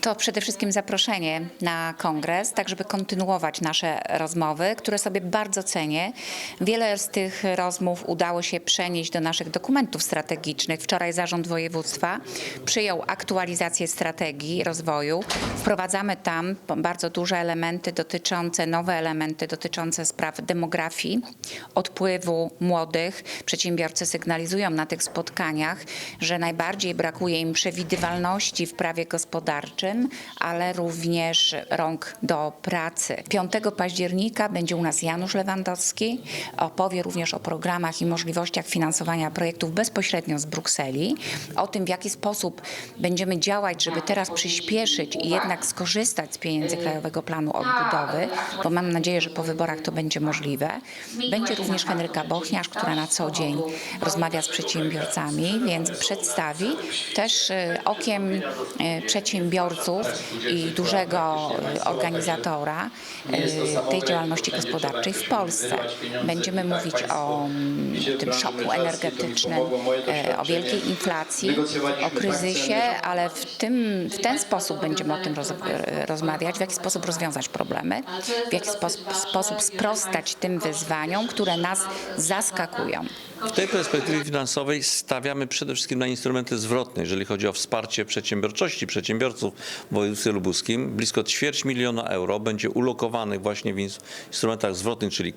To przede wszystkim zaproszenie na kongres, tak żeby kontynuować nasze rozmowy, które sobie bardzo cenię. Wiele z tych rozmów udało się przenieść do naszych dokumentów strategicznych. Wczoraj Zarząd Województwa przyjął aktualizację strategii rozwoju. Wprowadzamy tam bardzo duże elementy dotyczące, nowe elementy dotyczące spraw demografii, odpływu młodych. Przedsiębiorcy sygnalizują na tych spotkaniach, że najbardziej brakuje im przewidywalności w prawie gospodarczym, ale również rąk do pracy. 5 października będzie u nas Janusz Lewandowski. Opowie również o programach i możliwościach finansowania projektów bezpośrednio z Brukseli, o tym, w jaki sposób będziemy działać, żeby teraz przyspieszyć i jednak skorzystać z pieniędzy Krajowego Planu Odbudowy, bo mam nadzieję, że po wyborach to będzie możliwe. Będzie również Henryka Bochniarz, która na co dzień rozmawia z przedsiębiorcami, więc przedstawi też y, okiem y, i dużego y, organizatora y, tej działalności gospodarczej w Polsce. Będziemy mówić o mm, tym szoku energetycznym, y, o wielkiej inflacji, o kryzysie, ale w, tym, w ten sposób będziemy o tym roz, rozmawiać, w jaki sposób rozwiązać problemy, w jaki sposób, sposób sprostać tym wyzwaniom, które nas zaskakują. W tej perspektywie finansowej stawiamy przede wszystkim na instrumenty zwrotne, jeżeli chodzi o wsparcie przedsiębiorczości, przedsiębiorców w województwie lubuskim. Blisko ćwierć miliona euro będzie ulokowanych właśnie w ins- instrumentach zwrotnych, czyli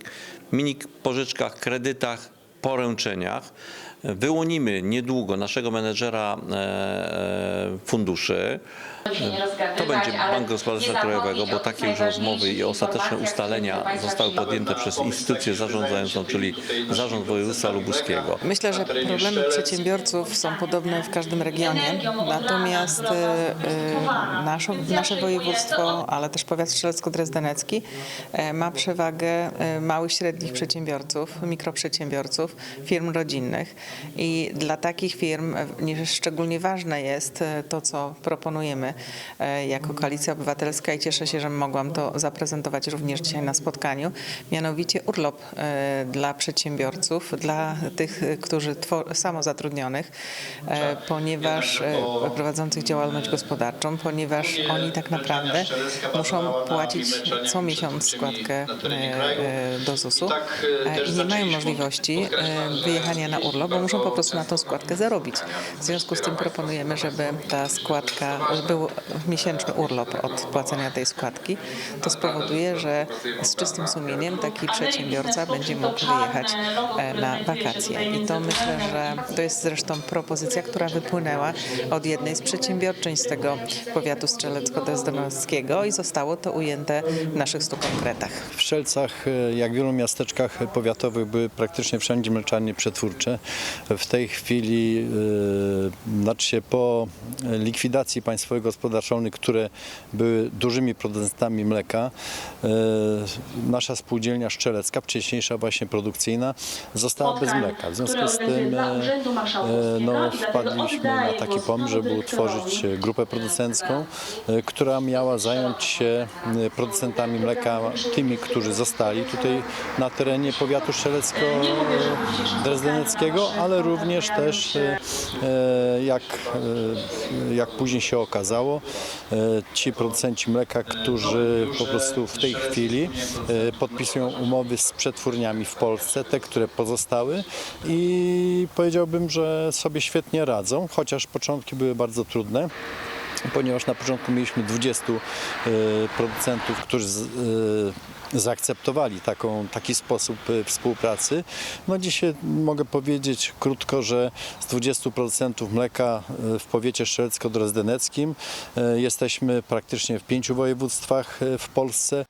mini pożyczkach, kredytach, poręczeniach. Wyłonimy niedługo naszego menedżera e, funduszy. To będzie Bank Gospodarstwa Krajowego, bo takie już rozmowy i ostateczne ustalenia zostały podjęte przez instytucję zarządzającą, czyli Zarząd Województwa Lubuskiego. Myślę, że problemy przedsiębiorców są podobne w każdym regionie, natomiast y, nasze, nasze województwo, ale też powiat strzelecko-drezdenecki e, ma przewagę e, małych, średnich przedsiębiorców, mikroprzedsiębiorców, firm rodzinnych i dla takich firm e, nie- szczególnie ważne jest e, to, co proponujemy e, jako Koalicja Obywatelska i cieszę się, że mogłam to zaprezentować również dzisiaj na spotkaniu, mianowicie urlop e, dla przedsiębiorców, dla tych, którzy samozatrudnionych, e, ponieważ prowadzących działalność gospodarczą, ponieważ oni tak naprawdę muszą płacić co miesiąc składkę do ZUS-u e, i nie mają możliwości wyjechania na urlop, bo muszą po prostu na tą składkę zarobić. W związku z tym proponujemy, żeby ta składka, był miesięczny urlop od płacenia tej składki. To spowoduje, że z czystym sumieniem taki przedsiębiorca będzie mógł wyjechać e, na wakacje. I to myślę, że to jest zresztą propozycja, która wypłynęła od jednej z przedsiębiorczyń z tego powiatu strzelecko-dezdenowskiego i zostało to ujęte w naszych stu konkretach. W Strzelcach, e, jak w wielu miasteczkach powiatowych, były praktycznie wszędzie mleczarnie przetwórcze. W tej chwili, e, znaczy się po likwidacji państwowych gospodarstw rolnych, które były dużymi producentami mleka, e, nasza spółdzielnia strzelecka, wcześniejsza właśnie produkcyjna, została bez mleka. W związku z tym e, e, no, wpadliśmy na taki pomysł, żeby utworzyć grupę producencką, która miała zająć się producentami mleka, tymi, którzy zostali tutaj na terenie powiatu strzelecko-drezdeneckiego, ale również też, jak, jak później się okazało, e, ci producenci mleka, którzy po prostu w tej chwili e, podpisują umowy z przetwórniami w Polsce, te, które pozostały i powiedziałbym, że sobie świetnie radzą, chociaż początki były bardzo trudne ponieważ na początku mieliśmy 20 e, producentów, którzy e, zaakceptowali taką, taki sposób e, współpracy. No dzisiaj mogę powiedzieć krótko, że z 20 producentów mleka w powiecie strzelecko-drezdeneckim e, jesteśmy praktycznie w pięciu województwach w Polsce.